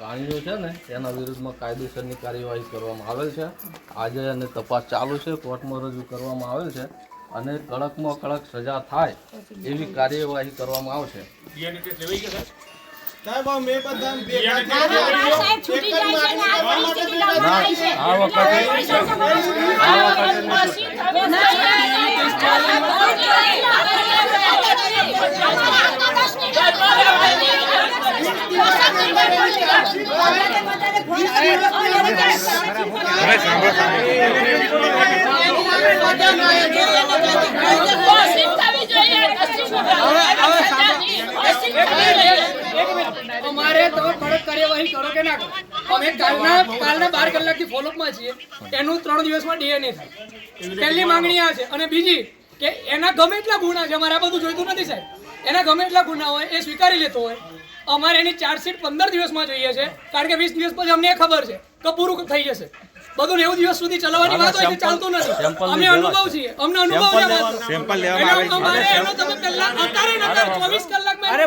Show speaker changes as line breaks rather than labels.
કાણીઓ છે ને એના વિરુદ્ધમાં કાયદેસરની કાર્યવાહી કરવામાં આવેલ છે. આજે અને તપાસ ચાલુ છે કોર્ટમાં રજૂ કરવામાં આવેલ છે અને કડકમાં કડક સજા થાય એવી કાર્યવાહી કરવામાં આવશે.
સાહેબ? આ મેં બધા ભેગા
ના, ના, ના, સાહેબ છૂટી જાય છે ને આ પરિસ્થિતિ લાવવાની છે.
આ વખતે
અમારે તમે કડક કાર્યવાહી કરો કે ના કરો અમે કાલના કાલના બાર કલાકથી ફોલોઅપમાં છીએ એનું ત્રણ દિવસમાં ડીએનએ થાય પહેલી માંગણી આ છે અને બીજી કે એના ગમે એટલા ગુના છે, અમારે આ બધું જોઈતું નથી સાહેબ. એના ગમે એટલા ગુના હોય, એ સ્વીકારી લેતો હોય. અમારે એની ચાર્જશીટ પંદર દિવસમાં જોઈએ છે. કારણ કે વીસ દિવસ પછી અમને એ ખબર છે કે પૂરું થઈ જશે. બધું નેવું દિવસ સુધી ચલાવવાની વાત હોય તો ચાલતું નથી. અમે અનુભવ છીએ. અમને અનુભવ વાતનો.
સેમ્પલ લેવામાં આવે
એનો
છે.
અમારે અત્યારે ને. અત્યારે 24 કલાકમાં એનો